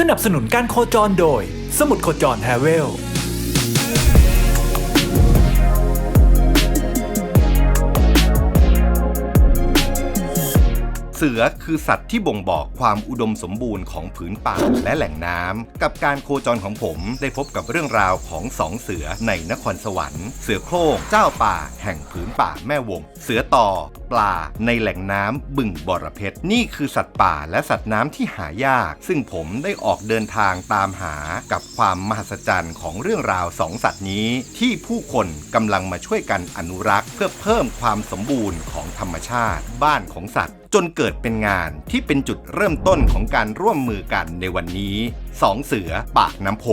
สนับสนุนการโคจรโดย สมุดโคจรแฮเวล เสือคือสัตว์ที่บ่งบอกความอุดมสมบูรณ์ของผืนป่าและแหล่งน้ำกับการโคจรของผมได้พบกับเรื่องราวของสองเสือในนครสวรรค์ เสือโคร่งเจ้าป่า แห่งผืนป่าแม่วง เสือต่อ ปลา ในแหล่งน้ำบึงบรเพชรนี่คือสัตว์ป่าและสัตว์น้ำที่หายาก ซึ่งผมได้ออกเดินทางตามหากับความมหัศจรรย์ของเรื่องราวสองสัตว์นี้ ที่ผู้คนกำลังมาช่วยกันอนุรักษ์ เพื่อเพิ่มความสมบูรณ์ของธรรมชาติ บ้านของสัตว์ จนเกิดเป็นงานที่เป็นจุดเริ่มต้นของการร่วมมือกันในวันนี้สองเสือปากน้ำโพ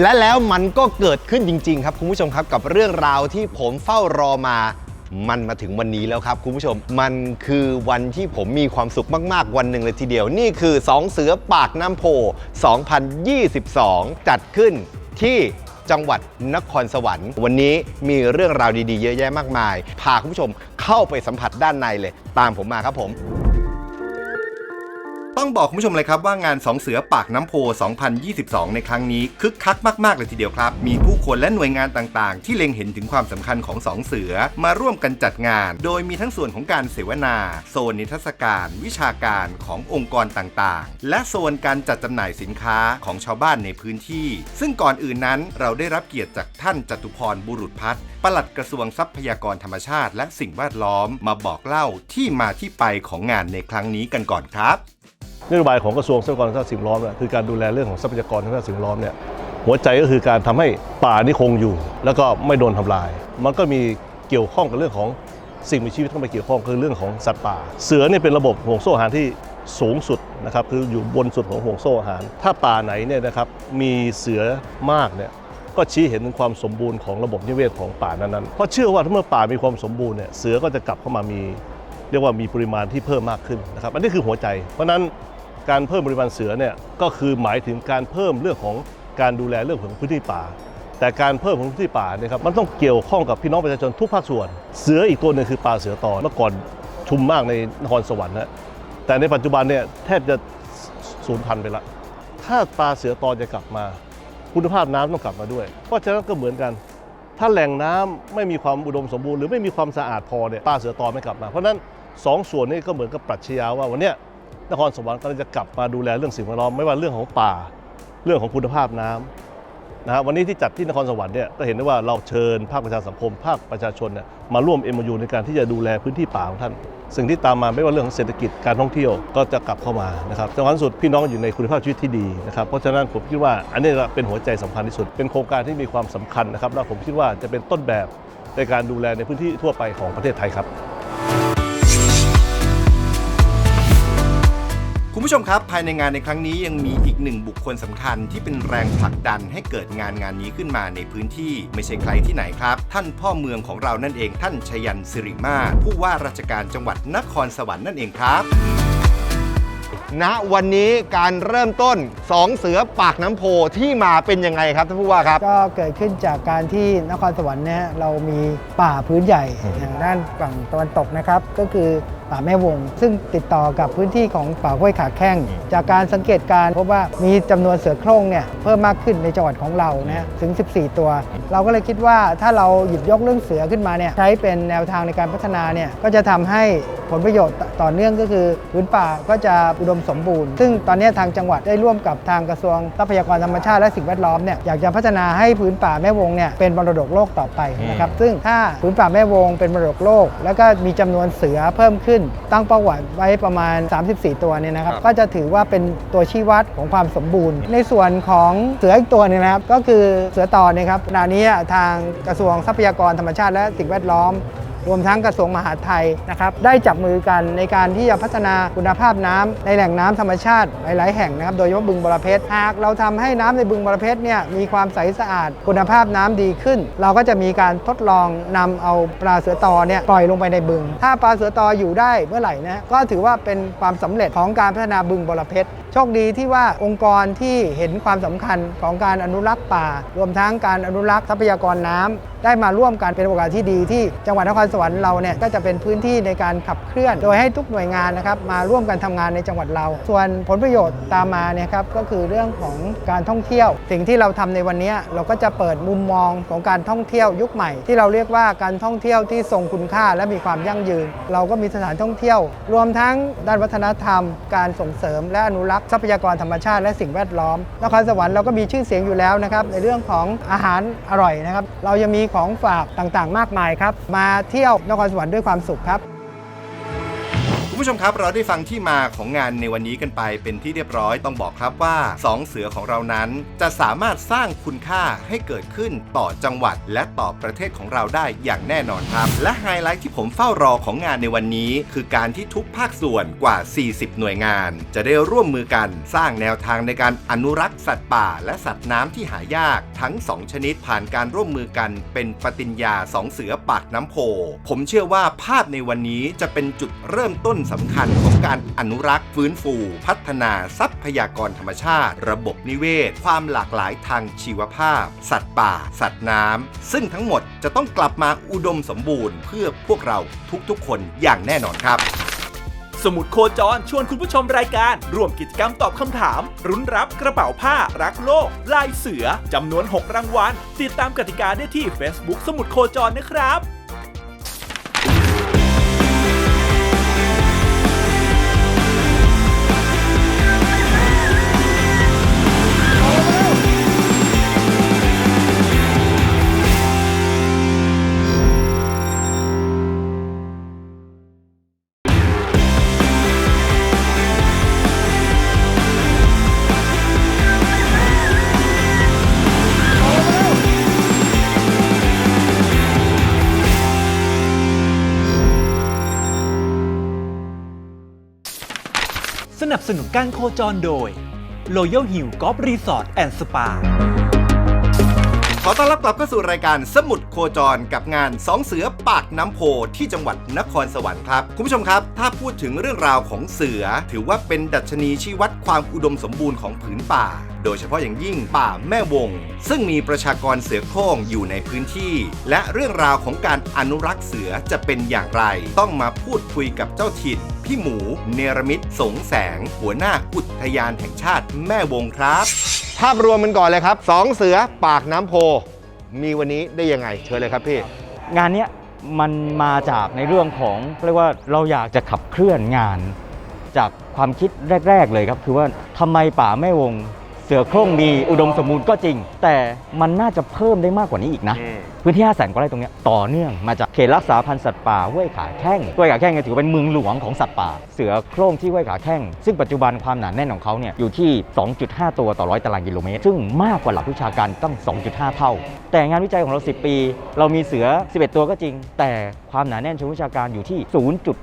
และแล้วมันก็เกิดขึ้นจริง ๆ ครับคุณผู้ชมครับกับเรื่องราวที่ผมเฝ้ารอมา มันมาถึงวันนี้แล้วครับคุณผู้ชม มันคือวันที่ผมมีความสุขมากๆ วันหนึ่งเลยทีเดียว นี่คือ 2 เสือปากน้ำโพ 2022 จัดขึ้น ที่จังหวัดนครสวรรค์ วันนี้มีเรื่องราวดีๆ เยอะแยะมากมาย พาคุณผู้ชมเข้าไปสัมผัสด้านในเลย ตามผมมาครับผม ต้องบอกคุณผู้ชมเลยครับว่างานสองเสือปากน้ำโพ 2022 ในครั้งนี้คึกคักมาก ๆ เลยทีเดียวครับ มีผู้คนและหน่วยงานต่างๆ ที่เล็งเห็นถึงความสำคัญของสองเสือมาร่วมกันจัดงาน โดยมีทั้งส่วนของการเสวนา โซนนิทรรศการ วิชาการขององค์กรต่างๆ และโซนการจัดจำหน่ายสินค้าของชาวบ้านในพื้นที่ ซึ่งก่อนอื่นนั้นเราได้รับเกียรติจากท่านจตุพรบุรุษพัฒน์ปลัดกระทรวงทรัพยากรธรรมชาติ และสิ่งแวดล้อมมาบอกเล่าที่มาที่ไปของงานในครั้งนี้กันก่อนครับ นโยบายของกระทรวงทรัพยากรธรรมชาติสิ่งแวดล้อมเนี่ยคือการดูแลเรื่องของทรัพยากรธรรมชาติสิ่งแวดล้อมเนี่ยหัวใจก็คือการทำให้ป่านี่คงอยู่ แล้วก็ไม่โดนทำลาย มันก็มีเกี่ยวข้องกับเรื่องของสิ่งมีชีวิตเข้ามาเกี่ยวข้องคือเรื่องของสัตว์ป่า เสือเนี่ยเป็นระบบห่วงโซ่อาหารที่สูงสุดนะครับคืออยู่บนสุดของห่วงโซ่อาหาร ถ้าป่าไหนเนี่ยนะครับมีเสือมากเนี่ยก็ชี้เห็นถึงความสมบูรณ์ของระบบนิเวศของป่านั้นๆเพราะเชื่อว่าถ้าเมื่อป่ามีความสมบูรณ์เนี่ยเสือก็จะกลับเข้ามามี เรียกว่ามีปริมาณที่เพิ่มมากขึ้นนะครับอันนี้คือหัวใจ เพราะนั้น การเพิ่มปริมาณเสือเนี่ยก็คือหมายถึงการเพิ่มเรื่องของการดูแลเรื่องของพื้นที่ป่า แต่การเพิ่มของพื้นที่ป่าเนี่ยครับมันต้องเกี่ยวข้องกับพี่น้องประชาชนทุกภาคส่วน เสืออีกตัวหนึ่งคือปลาเสือตอเมื่อก่อนชุมมากในนครสวรรค์นะแต่ในปัจจุบันเนี่ยแทบจะสูญพันธุ์ไปละถ้าปลาเสือตอจะกลับมา คุณภาพน้ำต้องกลับมาด้วย เพราะฉะนั้นก็เหมือนกัน ถ้าแหล่งน้ำไม่มีความอุดมสมบูรณ์หรือไม่มีความสะอาดพอเนี่ยปลาเสือตอไม่กลับมา เพราะฉะนั้นสองส่วนนี้ก็เหมือนกับปรัชญาว่าวันเนี้ย นครสวรรค์กำลังจะกลับมาดูแลเรื่องสิ่งแวดล้อมไม่ว่าเรื่องของป่า เรื่องของคุณภาพน้ำนะฮะวันนี้ที่จัดที่นครสวรรค์เนี่ยก็เห็นได้ว่าเราเชิญภาคประชาสังคม ภาคประชาชนเนี่ยมาร่วม MOU ในการที่จะดูแลพื้นที่ป่าของท่าน สิ่งที่ตามมาไม่ว่าเรื่องของเศรษฐกิจการท่องเที่ยวก็จะกลับเข้ามานะครับจังหวัดสุดพี่น้องอยู่ในคุณภาพชีวิตที่ดีนะครับเพราะฉะนั้นผมคิดว่าอันนี้เป็นหัวใจสำคัญที่สุด เป็นโครงการที่มีความสำคัญนะครับและผมคิดว่าจะเป็นต้นแบบในการดูแลในพื้นที่ทั่วไปของประเทศไทยครับ คุณผู้ชมครับ ภายในงานในครั้งนี้ยังมีอีกหนึ่งบุคคลสำคัญที่เป็นแรงผลักดันให้เกิดงานงานนี้ขึ้นมาในพื้นที่ไม่ใช่ใครที่ไหนครับ ท่านพ่อเมืองของเรานั่นเอง ท่านชยันสิริมาศผู้ว่าราชการจังหวัดนครสวรรค์นั่นเองครับณวันนี้การเริ่มต้นสองเสือปากน้ำโพที่มาเป็นยังไงครับท่านผู้ว่าครับ ก็เกิดขึ้นจากการที่นครสวรรค์เนี่ยเรามีป่าพื้นใหญ่อย่างด้านฝั่งตะวันตกนะครับ ก็คือ ป่าแม่วง ซึ่งติดต่อกับพื้นที่ของป่าห้วยขาแข้ง จากการสังเกตการพบว่ามีจำนวนเสือโคร่งเนี่ยเพิ่มมากขึ้นในจังหวัดของเรานะถึง 14 ตัว เราก็เลยคิดว่าถ้าเราหยิบยกเรื่องเสือขึ้นมาเนี่ยใช้เป็นแนวทางในการพัฒนาเนี่ยก็จะทำให้ผลประโยชน์ต่อเนื่องก็คือพื้นป่าก็จะอุดมสมบูรณ์ ซึ่งตอนนี้ทางจังหวัดได้ร่วมกับทางกระทรวงทรัพยากรธรรมชาติและสิ่งแวดล้อมเนี่ยอยากจะพัฒนาให้พื้นป่าแม่วงเนี่ยเป็นมรดกโลกต่อไปนะครับซึ่งถ้าพื้นป่าแม่วงเป็นมรดกโลก แล้วก็มีจำนวนเสือเพิ่มขึ้นตั้งเป้าหมายไว้ประมาณ 34 ตัวเนี่ยนะครับครับ ก็จะถือว่าเป็นตัวชี้วัดของความสมบูรณ์ ในส่วนของเสืออีกตัวหนึงนะครับ ก็คือเสือต่อเนี่ยครับขณะนี้ทางกระทรวงทรัพยากรธรรมชาติและสิ่งแวดล้อม รวมทั้งกระทรวงมหาดไทยนะครับได้จับมือกันในการที่จะพัฒนาคุณภาพน้ำในแหล่งน้ำธรรมชาติหลาย ๆ แห่งนะครับโดยเฉพาะบึงบรเพชรหากเราทำให้น้ำในบึงบรเพชรเนี่ยมีความใสสะอาด คุณภาพน้ำดีขึ้น เราก็จะมีการทดลองนำเอาปลาเสือตอเนี่ยปล่อยลงไปในบึง ถ้าปลาเสือตออยู่ได้เมื่อไหร่นะก็ถือว่าเป็นความสำเร็จของการพัฒนาบึงบรเพชร โชคดีที่ว่าองค์กรที่เห็นความสำคัญของการอนุรักษ์ป่า รวมทั้งการอนุรักษ์ทรัพยากรน้ำได้มาร่วมกันเป็นโอกาสที่ดีที่จังหวัดนครสวรรค์เราเนี่ยก็จะเป็นพื้นที่ในการขับเคลื่อน โดยให้ทุกหน่วยงานนะครับมาร่วมกันทำงานในจังหวัดเรา ส่วนผลประโยชน์ตามมาเนี่ยครับก็คือเรื่องของการท่องเที่ยว สิ่งที่เราทำในวันนี้เราก็จะเปิดมุมมองของการท่องเที่ยวยุคใหม่ ที่เราเรียกว่าการท่องเที่ยวที่ทรงคุณค่าและมีความยั่งยืน เราก็มีสถานท่องเที่ยว รวมทั้งด้านวัฒนธรรม การส่งเสริมและอนุรักษ์ทรัพยากรธรรมชาติและสิ่งแวดล้อมนครสวรรค์เราก็มีชื่อเสียงอยู่แล้วนะครับในเรื่องของอาหารอร่อยนะครับ เรายังมีของฝากต่างๆ มากมายครับ มาเที่ยวนครสวรรค์ด้วยความสุขครับ ผู้ชมครับเราได้ฟังที่มาของงานในวันนี้กันไปเป็นที่เรียบร้อยต้องบอกครับว่าสองเสือของเรานั้น จะสามารถสร้างคุณค่าให้เกิดขึ้นต่อจังหวัด และต่อประเทศของเราได้อย่างแน่นอนครับ และไฮไลท์ที่ผมเฝ้ารอของงานในวันนี้ คือการที่ทุกภาคส่วนกว่า 40 หน่วยงาน จะได้ร่วมมือกันสร้างแนวทางในการอนุรักษ์สัตว์ป่า และสัตว์น้ำที่หายาก ทั้ง 2 ชนิดผ่านการร่วมมือกัน เป็นปฏิญญาสองเสือปากน้ำโพผมเชื่อว่าภาพในวันนี้จะเป็นจุดเริ่มต้นสำคัญของการอนุรักษ์ฟื้นฟู พัฒนาทรัพยากรธรรมชาติ ระบบนิเวศ ความหลากหลายทางชีวภาพ สัตว์ป่า สัตว์น้ำซึ่งทั้งหมดจะต้องกลับมาอุดมสมบูรณ์ เพื่อพวกเราทุกๆ คนอย่างแน่นอนครับสมุดโคจรชวนคุณผู้ชมรายการ ร่วมกิจกรรมตอบคำถาม รุ้นรับกระเป๋าผ้า รักโลก ลายเสือจำนวน 6 รางวัลติดตามกติกาได้ที่ Facebook สมุดโคจรนะครับ นุนการโคจรโดย Royal Hill Golf Resort and Spa ขอต้อนรับกลับเข้าสู่รายการสมุดโคจรกับงานสองเสือปากน้ำโพที่จังหวัดนครสวรรค์ครับ คุณผู้ชมครับ ถ้าพูดถึงเรื่องราวของเสือ ถือว่าเป็นดัชนีชี้วัดความอุดมสมบูรณ์ของผืนป่า โดยเฉพาะอย่างยิ่งป่าแม่วง ซึ่งมีประชากรเสือโคร่งอยู่ในพื้นที่ และเรื่องราวของการอนุรักษ์เสือจะเป็นอย่างไร ต้องมาพูดคุยกับเจ้าถิ่น พี่หมู เนรมิตสงแสง หัวหน้าอุทยานแห่งชาติแม่วงครับ ภาพรวมมันก่อนเลยครับสองเสือปากน้ำโพ มีวันนี้ได้ยังไงเชิญเลยครับพี่ งานเนี้ยมันมาจากในเรื่องของเรียกว่าเราอยากจะขับเคลื่อนงาน จากความคิดแรก ๆ เลยครับ คือว่าทำไมป่าแม่วงเสือโคร่งมีอุดมสมบูรณ์ก็จริง แต่มันน่าจะเพิ่มได้มากกว่านี้อีกนะ พื้นที่5แสนกว่าไร่ตรงเนี้ยต่อเนื่องมาจากเขตรักษาพันธุ์สัตว์ป่าห้วยขาแข้งห้วยขาแข้งเนี่ยถือว่าเป็นเมืองหลวงของสัตว์ป่า เสือโคร่งที่ห้วยขาแข้งซึ่งปัจจุบันความหนาแน่นของเขาเนี่ยอยู่ที่ 2.5 ตัวต่อร้อยตารางกิโลเมตร ซึ่งมากกว่าหลักวิชาการตั้ง 2.5 เท่า แต่งานวิจัยของเรา 10 ปี เรามีเสือ 11 ตัวก็จริง แต่ความหนาแน่นเชิงวิชาการอยู่ที่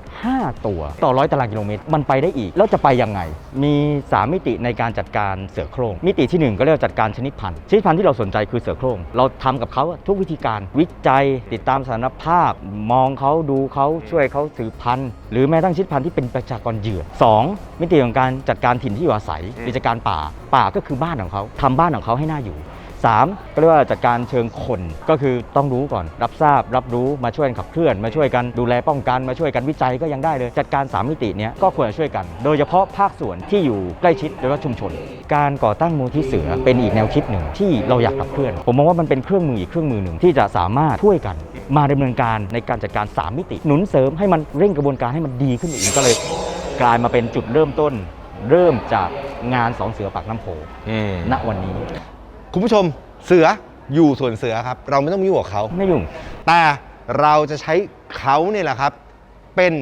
0.5 ตัวต่อร้อยตารางกิโลเมตร มันไปได้อีกแล้วจะไปยังไง มี 3 มิติในการจัดการเสือโคร่งมิติที่ 1 ก็เรียกว่าจัดการชนิดพันธุ์ชนิดพันธุ์ที่เราสนใจคือเสือโคร่งเราทำกับเขาทุกวิธีการวิจัย ติดตามสารภาพ มองเขาดูเขาช่วยเขาสืบพันธุ์ หรือแม้ตั้งชิดพันธุ์ที่เป็นประชากรเหยื่อ 2. มิติของการจัดการถิ่นที่อยู่อาศัยกิจการป่าป่าก็คือบ้านของเขาทำบ้านของเขาให้น่าอยู่ 3. ก็เรียกว่าจัดการเชิงคน ก็คือต้องรู้ก่อน รับทราบ รับรู้มาช่วยกันขับเคลื่อน มาช่วยกันดูแลป้องกันมาช่วยกันวิจัยก็ยังได้เลย จัดการ 3 มิติเนี้ยก็ควรจะช่วยกัน โดยเฉพาะภาคส่วนที่อยู่ใกล้ชิดแล้วก็ชุมชน การก่อตั้งมูลที่เสือเป็นอีกแนวคิดหนึ่งที่เราอยากขับเคลื่อน ผมมองว่ามันเป็นเครื่องมืออีกเครื่องมือหนึ่งที่จะสามารถช่วยกัน มาดำเนินการในการจัดการ 3 มิติ หนุนเสริมให้มันเร่งกระบวนการให้มันดีขึ้นอีกก็เลย กลายมาเป็นจุดเริ่มต้น เริ่มจากงานสองเสือปากน้ำโพณวันนี้ คุณผู้ชมเสืออยู่ส่วนเสือครับ เราไม่ต้องมายุ่งกับเขาไม่ยุ่งแต่เราจะใช้เขาเนี่ยแหละครับ เป็น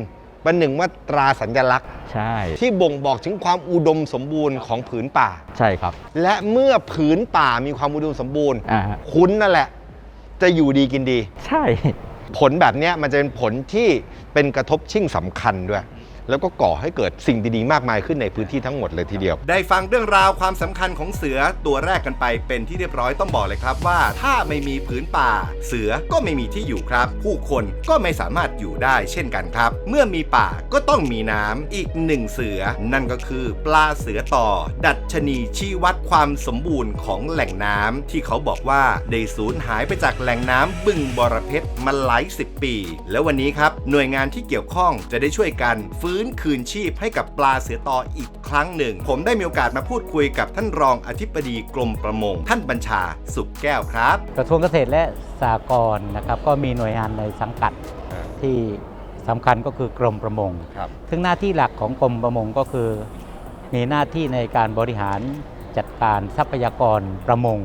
ประหนึ่งว่าตราสัญลักษณ์ ใช่ ที่บ่งบอกถึงความอุดมสมบูรณ์ของผืนป่า ใช่ครับ และเมื่อผืนป่ามีความอุดมสมบูรณ์ อ่าฮะคุณนั่นแหละ จะอยู่ดีกินดี ใช่ ผลแบบเนี้ยมันจะเป็นผลที่เป็นกระทบชิ่งสำคัญด้วย แล้วก็ก่อให้เกิดสิ่งดีๆ มากมายขึ้นในพื้นที่ทั้งหมดเลยทีเดียว ได้ฟังเรื่องราวความสำคัญของเสือตัวแรกกันไปเป็นที่เรียบร้อยต้องบอกเลยครับว่า ถ้าไม่มีผืนป่า เสือก็ไม่มีที่อยู่ครับ ผู้คนก็ไม่สามารถอยู่ได้เช่นกันครับ เมื่อมีป่าก็ต้องมีน้ำอีกหนึ่งเสือ นั่นก็คือปลาเสือต่อ ดัชนีชี้วัดความสมบูรณ์ของแหล่งน้ำที่เขาบอกว่าได้สูญหายไปจากแหล่งน้ำบึงบรเพชรมาหลายสิบปี แล้ววันนี้ครับหน่วยงานที่เกี่ยวข้องจะได้ช่วยกันฟื้นคืนชีพให้กับปลาเสือต่ออีกครั้งหนึ่ง ผมได้มีโอกาสมาพูดคุยกับท่านรองอธิบดีกรมประมง ท่านบัญชาสุขแก้วครับ กระทรวงเกษตรและสหกรณ์นะครับก็มีหน่วยงานในสังกัดที่สำคัญก็คือกรมประมงครับซึ่งหน้าที่หลักของกรมประมงก็คือ มีหน้าที่ในการบริหารจัดการทรัพยากรประมง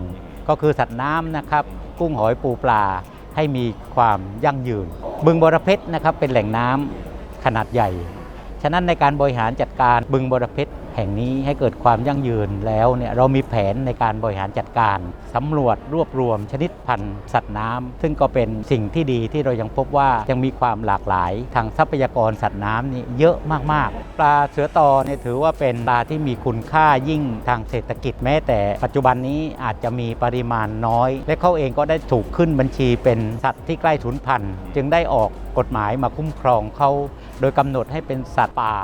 ก็คือสัตว์น้ำนะครับกุ้งหอยปูปลาให้มีความยั่งยืน บึงบรเพชรนะครับเป็นแหล่งน้ำขนาดใหญ่ ฉะนั้นในการบริหารจัดการบึงบรเพชรแห่งนี้ให้เกิดความยั่งยืนแล้วเนี่ยเรามีแผนในการบริหารจัดการสำรวจรวบรวมชนิดพันธุ์สัตว์น้ำซึ่งก็เป็นสิ่งที่ดีที่เรายังพบว่ายังมีความหลากหลายทางทรัพยากรสัตว์น้ำนี่เยอะมากๆ ปลาเสือตอเนี่ยถือว่าเป็นปลาที่มีคุณค่ายิ่งทางเศรษฐกิจแม้ แต่ปัจจุบันนี้อาจจะมีปริมาณน้อย และเขาเองก็ได้ถูกขึ้นบัญชีเป็นสัตว์ที่ใกล้สูญพันธุ์ จึงได้ออก กฎหมายมาคุ้มครองเขาโดยกำหนดให้เป็นสัตว์ป่า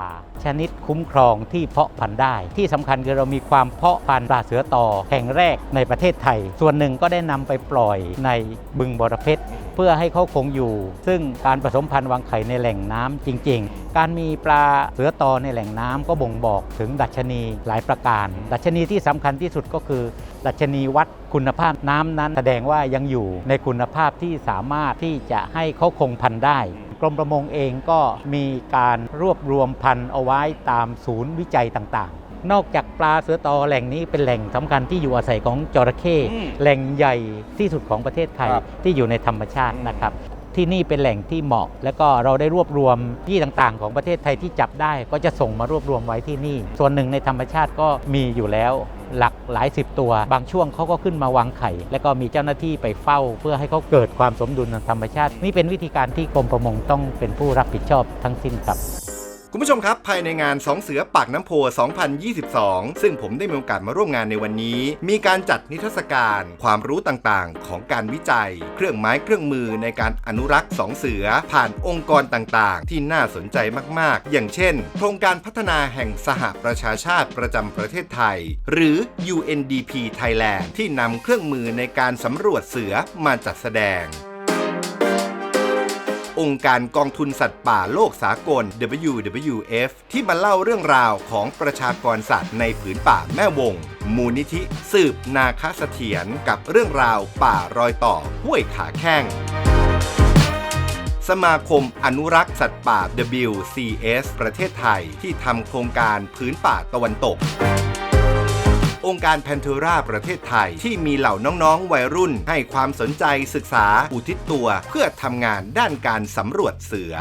ชนิดคุ้มครองที่เพาะพันธุ์ได้ ที่สำคัญคือเรามีความเพาะพันธุ์ปลาเสือต่อแห่งแรกในประเทศไทย ส่วนหนึ่งก็ได้นำไปปล่อยในบึงบรเพชรเพื่อให้เขาคงอยู่ ซึ่งการผสมพันธุ์วางไข่ในแหล่งน้ำจริง ๆ การมีปลาเสือต่อในแหล่งน้ำก็บ่งบอกถึงดัชนีหลายประการ ดัชนีที่สำคัญที่สุดก็คือ ดัชนีวัดคุณภาพน้ำนั้นแสดงว่ายังอยู่ในคุณภาพที่สามารถที่จะให้เขาคงพันธุ์ได้กรมประมงเองก็มีการรวบรวมพันธุ์เอาไว้ตามศูนย์วิจัยต่างๆ นอกจากปลาเสือตอแหล่งนี้เป็นแหล่งสำคัญที่อยู่อาศัยของจระเข้แหล่งใหญ่ที่สุดของประเทศไทยครับที่อยู่ในธรรมชาตินะครับ ที่นี่เป็นแหล่งที่เหมาะ แล้วก็เราได้รวบรวมที่ต่างๆ ของประเทศไทยที่จับได้ ก็จะส่งมารวบรวมไว้ที่นี่ ส่วนหนึ่งในธรรมชาติก็มีอยู่แล้ว หลักหลายสิบตัว บางช่วงเขาก็ขึ้นมาวางไข่ แล้วก็มีเจ้าหน้าที่ไปเฝ้า เพื่อให้เขาเกิดความสมดุลทางธรรมชาติ นี่เป็นวิธีการที่กรมประมงต้องเป็นผู้รับผิดชอบทั้งสิ้นครับ คุณผู้ชมครับ ภายในงานสองเสือปากน้ำโพ 2022 ซึ่งผมได้มีโอกาสมาร่วมงานในวันนี้ มีการจัดนิทรรศการ ความรู้ต่างๆ ของการวิจัย เครื่องไม้เครื่องมือในการอนุรักษ์สองเสือ ผ่านองค์กรต่างๆ ที่น่าสนใจมากๆ อย่างเช่น โครงการพัฒนาแห่งสหประชาชาติประจำประเทศไทย หรือ UNDP Thailand ที่นำเครื่องมือในการสำรวจเสือมาจัดแสดง องค์การกองทุนสัตว์ป่าโลกสากล WWF ที่มาเล่าเรื่องราวของประชากรสัตว์ในผืนป่าแม่วง มูลนิธิสืบนาคเสถียรกับเรื่องราวป่ารอยต่อห้วยขาแข้งสมาคมอนุรักษ์สัตว์ป่า WCS ประเทศไทยที่ทำโครงการพื้นป่าตะวันตก องค์การแพนเทราประเทศไทย ที่มีเหล่าน้องๆ วัยรุ่น ให้ความสนใจศึกษาอุทิศตัว เพื่อทำงานด้านการสำรวจเสือ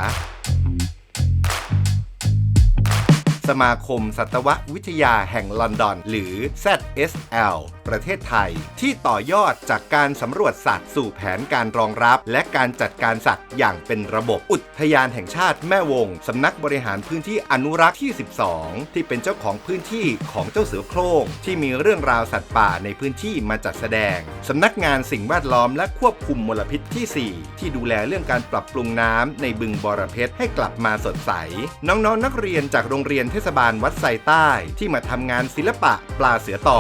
สมาคมสัตววิทยาแห่งลอนดอน หรือ ZSL ประเทศไทย ที่ต่อยอดจากการสำรวจสัตว์สู่แผนการรองรับ และการจัดการสัตว์อย่างเป็นระบบอุทยานแห่งชาติแม่วง สำนักบริหารพื้นที่อนุรักษ์ที่ 12 ที่เป็นเจ้าของพื้นที่ของเจ้าเสือโคร่งที่มีเรื่องราวสัตว์ป่าในพื้นที่มาจัดแสดง สำนักงานสิ่งแวดล้อมและควบคุมมลพิษที่ 4 ที่ดูแลเรื่องการปรับปรุงน้ำในบึงบอระเพชรให้กลับมาสดใส น้องๆนนักเรียนจากโรงเรียนเททศบาลวัดไซใต้ ที่มาทำงานศิลปะปลาเสือต่อ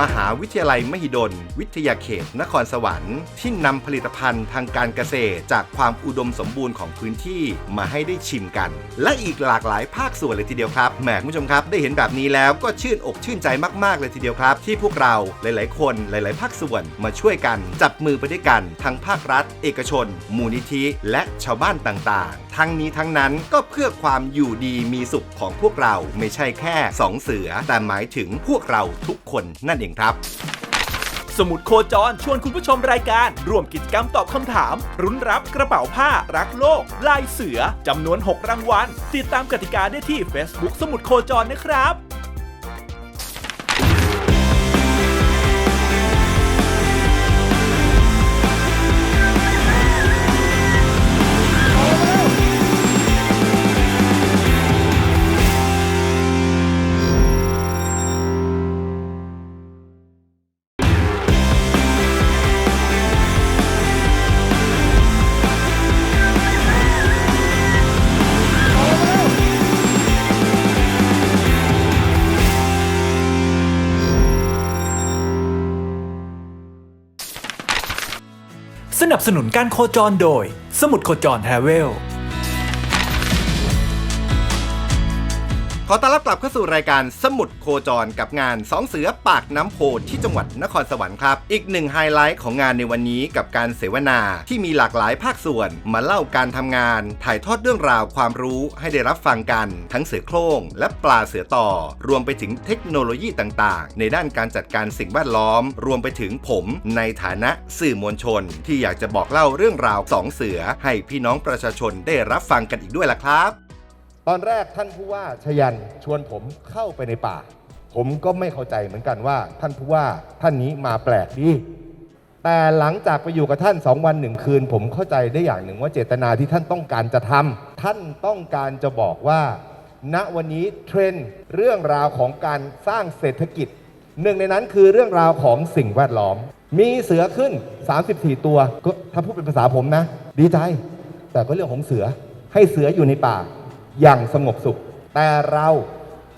มหาวิทยาลัยมหิดล วิทยาเขต นครสวรรค์ ที่นำผลิตภัณฑ์ทางการเกษตร จากความอุดมสมบูรณ์ของพื้นที่มาให้ได้ชิมกัน และอีกหลากหลายภาคส่วนเลยทีเดียวครับแหมคุณผู้ชมครับ ได้เห็นแบบนี้แล้วก็ชื่นอกชื่นใจมากๆเลยทีเดียวครับ ที่พวกเราหลาย ๆ คนหลาย ๆ ภาคส่วนมาช่วยกันจับมือไปด้วยกันทั้งภาครัฐ เอกชน มูลนิธิ และชาวบ้านต่าง ๆ ทั้งนี้ทั้งนั้นก็เพื่อความอยู่ดีมีสุขของพวกเราไม่ใช่แค่สองเสือ แต่หมายถึงพวกเราทุกคนนั่นเองครับ สมุดโคจรชวนคุณผู้ชมรายการ ร่วมกิจกรรมตอบคำถาม รุ้นรับกระเป๋าผ้า รักโลก ลายเสือจำนวน 6 รางวัลติดตามกติกาได้ที่ Facebook สมุดโคจรนะครับ สนับสนุนการโคจรโดย สมุดโคจรแทเวล ขอต้อนรับกลับเข้าสู่รายการสมุดโคจรกับงานสองเสือปากน้ำโพที่จังหวัดนครสวรรค์ครับ อีกหนึ่งไฮไลท์ของงานในวันนี้กับการเสวนาที่มีหลากหลายภาคส่วนมาเล่าการทำงาน ถ่ายทอดเรื่องราวความรู้ให้ได้รับฟังกัน ทั้งเสือโคร่งและปลาเสือต่อ รวมไปถึงเทคโนโลยีต่างๆ ในด้านการจัดการสิ่งแวดล้อม รวมไปถึงผมในฐานะสื่อมวลชน ที่อยากจะบอกเล่าเรื่องราวสองเสือให้พี่น้องประชาชนได้รับฟังกันอีกด้วยล่ะครับ ตอนแรกท่านผู้ว่าชยันชวนผมเข้าไปในป่า ผมก็ไม่เข้าใจเหมือนกันว่า ท่านผู้ว่าท่านนี้มาแปลกดีแต่หลังจากไปอยู่กับท่านสองวันหนึ่งคืน ผมเข้าใจได้อย่างหนึ่งว่าเจตนาที่ท่านต้องการจะทำท่านต้องการจะบอกว่า ณวันนี้เทรนด์เรื่องราวของการสร้างเศรษฐกิจ หนึ่งในนั้นคือเรื่องราวของสิ่งแวดล้อม มีเสือขึ้น 34 ตัวก็ถ้าพูดเป็นภาษาผมนะ ดีใจ แต่ก็เรื่องของเสือให้เสืออยู่ในป่า อย่างสงบสุข แต่เรา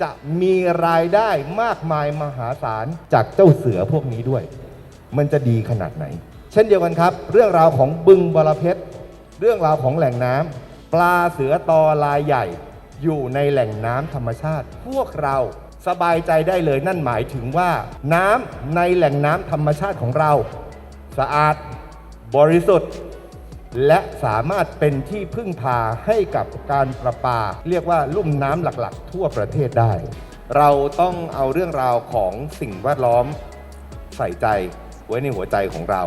จะมีรายได้มากมายมหาศาลจากเจ้าเสือพวกนี้ด้วย มันจะดีขนาดไหน เช่นเดียวกันครับ เรื่องราวของบึงบรเพชรเรื่องราวของแหล่งน้ำปลาเสือตอลายใหญ่ อยู่ในแหล่งน้ำธรรมชาติ พวกเราสบายใจได้เลยนั่นหมายถึงว่า น้ำในแหล่งน้ำธรรมชาติของเรา สะอาดบริสุทธิ์ และสามารถเป็นที่พึ่งพาให้กับการประปา เรียกว่าลุ่มน้ำหลักๆ ทั่วประเทศได้ เราต้องเอาเรื่องราวของสิ่งแวดล้อมใส่ใจไว้ในหัวใจของเรา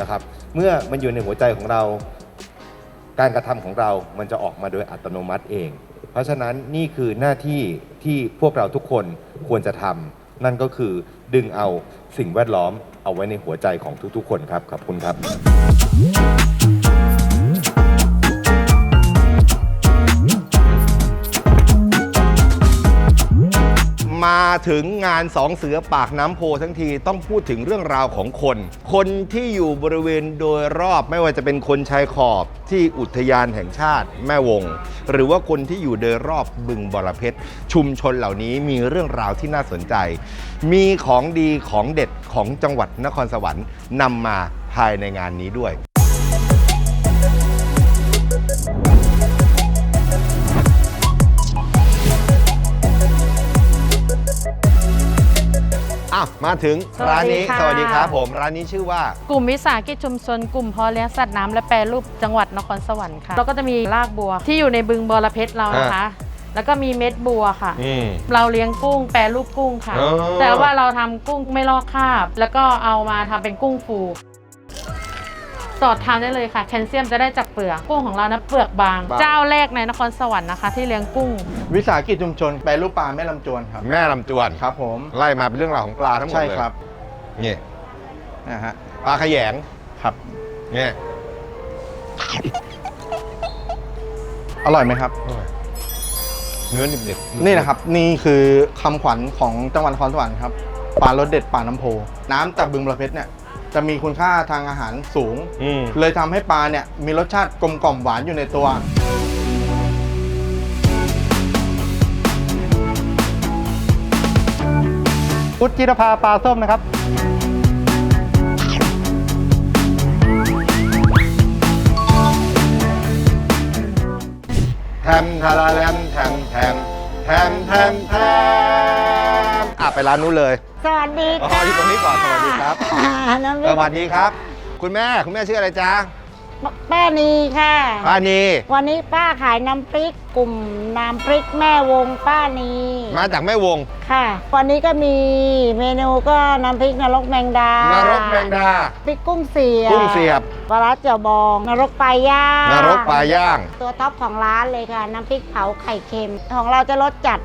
นะครับ เมื่อมันอยู่ในหัวใจของเรา การกระทำของเรา มันจะออกมาโดยอัตโนมัติเอง เพราะฉะนั้นนี่คือหน้าที่ที่พวกเราทุกคนควรจะทำนั่นก็คือดึงเอาสิ่งแวดล้อมเอาไว้ในหัวใจของทุกๆ คนครับ ขอบคุณครับ มาถึงงานสองเสือปากน้ำโพทั้งทีต้องพูดถึงเรื่องราวของคน คนที่อยู่บริเวณโดยรอบไม่ว่าจะเป็นคนชายขอบที่อุทยานแห่งชาติแม่วง หรือว่าคนที่อยู่โดยรอบบึงบรเพชรชุมชนเหล่านี้มีเรื่องราวที่น่าสนใจ มีของดีของเด็ดของจังหวัดนครสวรรค์นำมาภายในงานนี้ด้วย มาถึงร้านนี้สสวัวัสสดีดีคค่ะรับผม ร้านนี้ชื่อว่ากลุ่มวิสาหกิจชุมชนกลุ่มเพาะเลี้ยงสัตว์น้ำและแปรรูปจังหวัดนครสวรรค์ค่ะเราก็จะมีรากบัวที่อยู่ในบึงบอระเพ็ดเรานะคะ แล้วก็มีเม็ดบัวค่ะอืมเราเลี้ยงกุ้งแปรรูปกุ้งค่ะ อ๋อ แต่ว่าเราทำกุ้งไม่ลอกคราบ แล้วก็เอามาทำเป็นกุ้งฟูตส อบทานได้เลยค่ะแคลเซียมจะได้จากเปลือกกุ้งของเรานะเปลือกบาง บาง เจ้าแรกในนครสวรรค์นะคะ ที่เลี้ยงกุ้ง วิสาหกิจชุมชนแปรรูปปลาแม่ลำจวนครับ แม่ลำจวนครับผม ไล่มาเป็นเรื่องราวของปลาทั้งหมดใช่เลยครับนี่นะฮะปลาขยงครับ นี่อร่อยไหมครับ เนื้อดิบๆนี่นะครับ นี่คือคำขวัญของจังหวัดนครสวรรค์ครับปลารสเด็ดปลาน้ำโพน้ำจากบึงบรเพชรเนี่ย จะมีคุณค่าทางอาหารสูง อืม เลยทำให้ปลาเนี่ยมีรสชาติกลมกล่อมหวานอยู่ในตัว พุทธจิรภาปลาส้มนะครับ แทมทาราแลมแทมแทมแทมแทมแทมอะ ไปร้านนู้นเลยสวัสดีอ๋อค่ะอยู่ตรงนี้ก่อนสวัสดีครับอ่าน้ำพริสกวัสดีครับ คุณแม่คุณแม่ชื่ออะไรจ๊ะป้านีค่ะ ป้านีวันนี้ป้าขายน้ำพริกกลุ่มน้ำพริกแม่วงป้านีมาจากแม่วงค่ะ วันนี้ก็มีเมนูก็น้ำพริกนรกแมงดานนรกแมงดา พริกกุ้งเสียบกุ้งเสียบ ปลาร้าเจียวบอง นรกปลาย่างนรกปลาย่าง ตัวท็อปของร้านเลยค่ะ น้ำพริกเผาไข่เค็ม ของเราจะรสจัด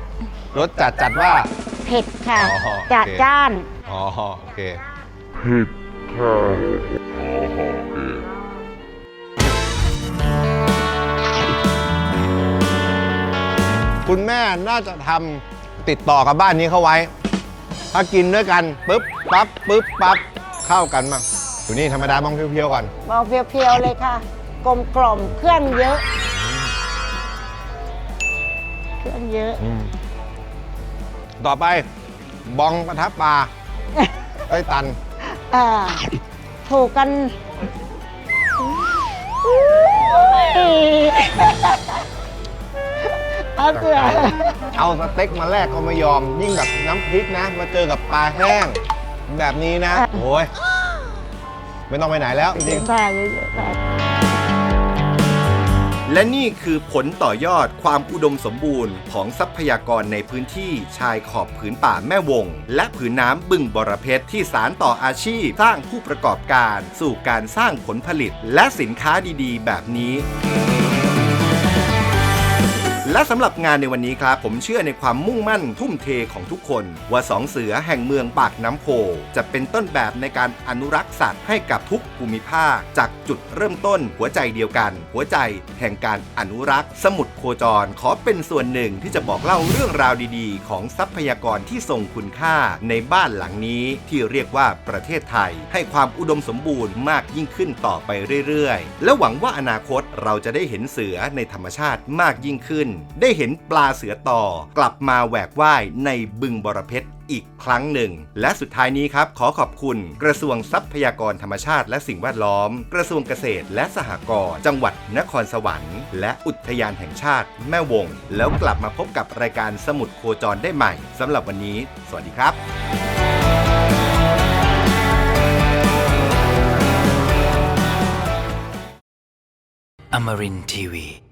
รสจัดจัดว่า เผ็ดค่ะอ๋อโอเค จัดจ้าน อ๋อโอเค คุณแม่น่าจะทำติดต่อกับบ้านนี้เข้าไว้ ถ้ากินด้วยกันปุ๊บปั๊บปุ๊บปั๊บเข้ากันมั้งอยู่นี่ธรรมดามองเพียวๆก่อน มองเพียวๆเลยค่ะ กลมกล่อมเครื่องเยอะ เครื่องเยอะ ต่อไปบองประทับปลาไอ้ยตันอ่าถูกกันเอาเสือเอาสเต็กมาแลกก็ไม่ยอม ยิ่งแบบน้ำพริกนะ มาเจอกับปลาแห้ง แบบนี้นะ โอ้ยไม่ต้องไปไหนแล้วจริงใช่เยอะๆค่ะ และนี่คือผลต่อยอดความอุดมสมบูรณ์ของทรัพยากรในพื้นที่ชายขอบผืนป่าแม่วง และผืนน้ำบึงบรเพชรที่สารต่ออาชีพสร้างผู้ประกอบการ สู่การสร้างผลผลิตและสินค้าดีๆ แบบนี้ และสำหรับงานในวันนี้ครับ ผมเชื่อในความมุ่งมั่นทุ่มเทของทุกคน ว่าสองเสือแห่งเมืองปากน้ำโพ จะเป็นต้นแบบในการอนุรักษ์สัตว์ให้กับทุกภูมิภาค จากจุดเริ่มต้นหัวใจเดียวกัน หัวใจแห่งการอนุรักษ์ สมุดโคจรขอเป็นส่วนหนึ่งที่จะบอกเล่าเรื่องราวดีๆ ของทรัพยากรที่ทรงคุณค่าในบ้านหลังนี้ที่เรียกว่าประเทศไทย ให้ความอุดมสมบูรณ์มากยิ่งขึ้นต่อไปเรื่อยๆ และหวังว่าอนาคตเราจะได้เห็นเสือในธรรมชาติมากยิ่งขึ้นได้เห็นปลาเสือต่อกลับมาแหวกว่ายในบึงบรเพชรอีกครั้งหนึ่ง และสุดท้ายนี้ครับ ขอขอบคุณ กระทรวงทรัพยากรธรรมชาติและสิ่งแวดล้อม กระทรวงเกษตรและสหกรณ์จังหวัดนครสวรรค์ และอุทยานแห่งชาติ แม่วง แล้วกลับมาพบกับรายการสมุดโคจรได้ใหม่สำหรับวันนี้ สวัสดีครับ Amarin Tiwi.